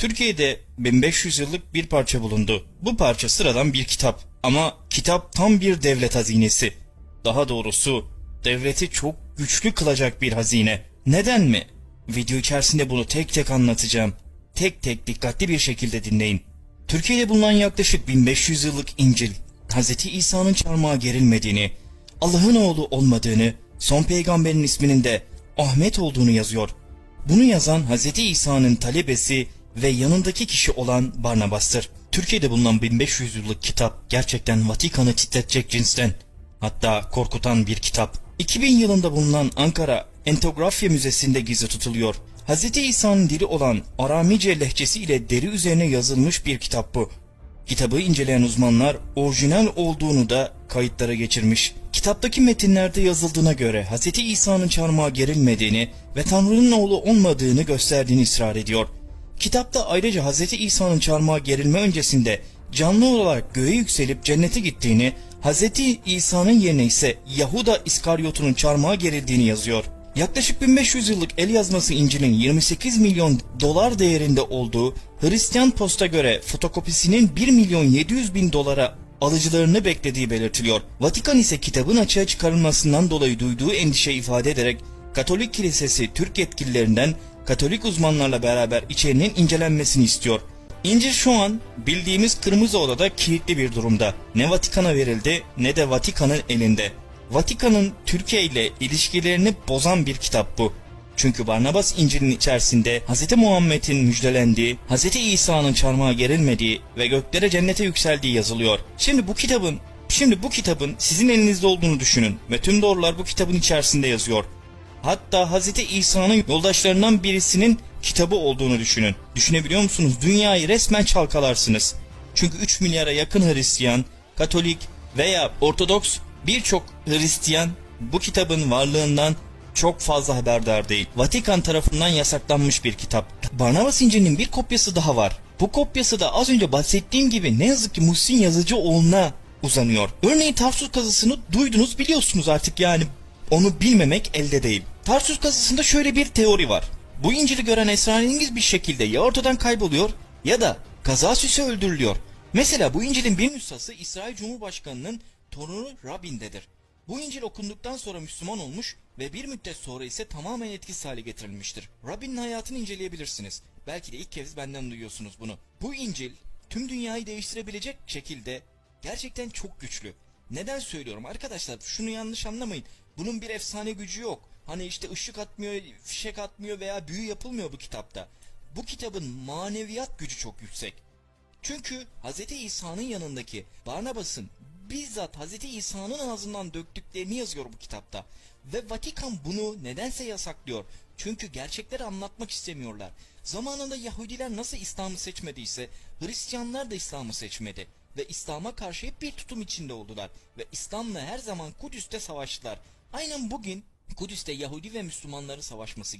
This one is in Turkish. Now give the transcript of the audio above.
Türkiye'de 1500 yıllık bir parça bulundu. Bu parça sıradan bir kitap. Ama kitap tam bir devlet hazinesi. Daha doğrusu devleti çok güçlü kılacak bir hazine. Neden mi? Video içerisinde bunu tek tek anlatacağım. Tek tek dikkatli bir şekilde dinleyin. Türkiye'de bulunan yaklaşık 1500 yıllık İncil, Hz. İsa'nın çarmıha gerilmediğini, Allah'ın oğlu olmadığını, son peygamberin isminin de Ahmet olduğunu yazıyor. Bunu yazan Hz. İsa'nın talebesi ve yanındaki kişi olan Barnabas'tır. Türkiye'de bulunan 1500 yıllık kitap gerçekten Vatikan'ı titretecek cinsten. Hatta korkutan bir kitap. 2000 yılında bulunan Ankara Entografya Müzesi'nde gizli tutuluyor. Hz. İsa'nın dili olan Aramice lehçesi ile deri üzerine yazılmış bir kitap bu. Kitabı inceleyen uzmanlar orijinal olduğunu da kayıtlara geçirmiş. Kitaptaki metinlerde yazıldığına göre Hz. İsa'nın çarmıha gerilmediğini ve Tanrı'nın oğlu olmadığını gösterdiğini ısrar ediyor. Kitapta ayrıca Hz. İsa'nın çarmıha gerilme öncesinde canlı olarak göğe yükselip cennete gittiğini, Hz. İsa'nın yerine ise Yahuda İskaryot'un çarmıha gerildiğini yazıyor. Yaklaşık 1500 yıllık el yazması İncil'in 28 milyon dolar değerinde olduğu Hristiyan Post'a göre fotokopisinin 1 milyon 700 bin dolara alıcılarını beklediği belirtiliyor. Vatikan ise kitabın açığa çıkarılmasından dolayı duyduğu endişe ifade ederek Katolik Kilisesi Türk yetkililerinden Katolik uzmanlarla beraber içeriğinin incelenmesini istiyor. İncil şu an bildiğimiz Kırmızı Oda'da kilitli bir durumda. Ne Vatikan'a verildi ne de Vatikan'ın elinde. Vatikan'ın Türkiye ile ilişkilerini bozan bir kitap bu. Çünkü Barnabas İncil'in içerisinde Hz. Muhammed'in müjdelendiği, Hz. İsa'nın çarmıha gerilmediği ve göklere cennete yükseldiği yazılıyor. Şimdi bu kitabın Şimdi bu kitabın sizin elinizde olduğunu düşünün ve tüm doğrular bu kitabın içerisinde yazıyor. Hatta Hz. İsa'nın yoldaşlarından birisinin kitabı olduğunu düşünün. Düşünebiliyor musunuz? Dünyayı resmen çalkalarsınız. Çünkü 3 milyara yakın Hristiyan, Katolik veya Ortodoks birçok Hristiyan bu kitabın varlığından çok fazla haberdar değil. Vatikan tarafından yasaklanmış bir kitap. Barnabas İncil'in bir kopyası daha var. Bu kopyası da az önce bahsettiğim gibi ne yazık ki Muhsin Yazıcıoğlu'na uzanıyor. Örneğin Tarsus kazısını duydunuz biliyorsunuz artık yani onu bilmemek elde değil. Tarsus kazısında şöyle bir teori var. Bu İncil'i gören esrarengiz bir şekilde ya ortadan kayboluyor ya da kaza süsü öldürülüyor. Mesela bu İncil'in bir nüshası İsrail Cumhurbaşkanı'nın torunu Rabin'dedir. Bu İncil okunduktan sonra Müslüman olmuş ve bir müddet sonra ise tamamen etkisiz hale getirilmiştir. Rabin'in hayatını inceleyebilirsiniz. Belki de ilk kez benden duyuyorsunuz bunu. Bu İncil tüm dünyayı değiştirebilecek şekilde gerçekten çok güçlü. Neden söylüyorum arkadaşlar şunu yanlış anlamayın. Bunun bir efsane gücü yok. Hani işte ışık atmıyor, fişek atmıyor veya büyü yapılmıyor bu kitapta. Bu kitabın maneviyat gücü çok yüksek. Çünkü Hz. İsa'nın yanındaki Barnabas'ın bizzat Hz. İsa'nın ağzından döktüklerini yazıyor bu kitapta. Ve Vatikan bunu nedense yasaklıyor. Çünkü gerçekleri anlatmak istemiyorlar. Zamanında Yahudiler nasıl İslam'ı seçmediyse Hristiyanlar da İslam'ı seçmedi. Ve İslam'a karşı hep bir tutum içinde oldular. Ve İslam'la her zaman Kudüs'te savaştılar. Aynen bugün Kudüs'te Yahudi ve Müslümanların savaşması.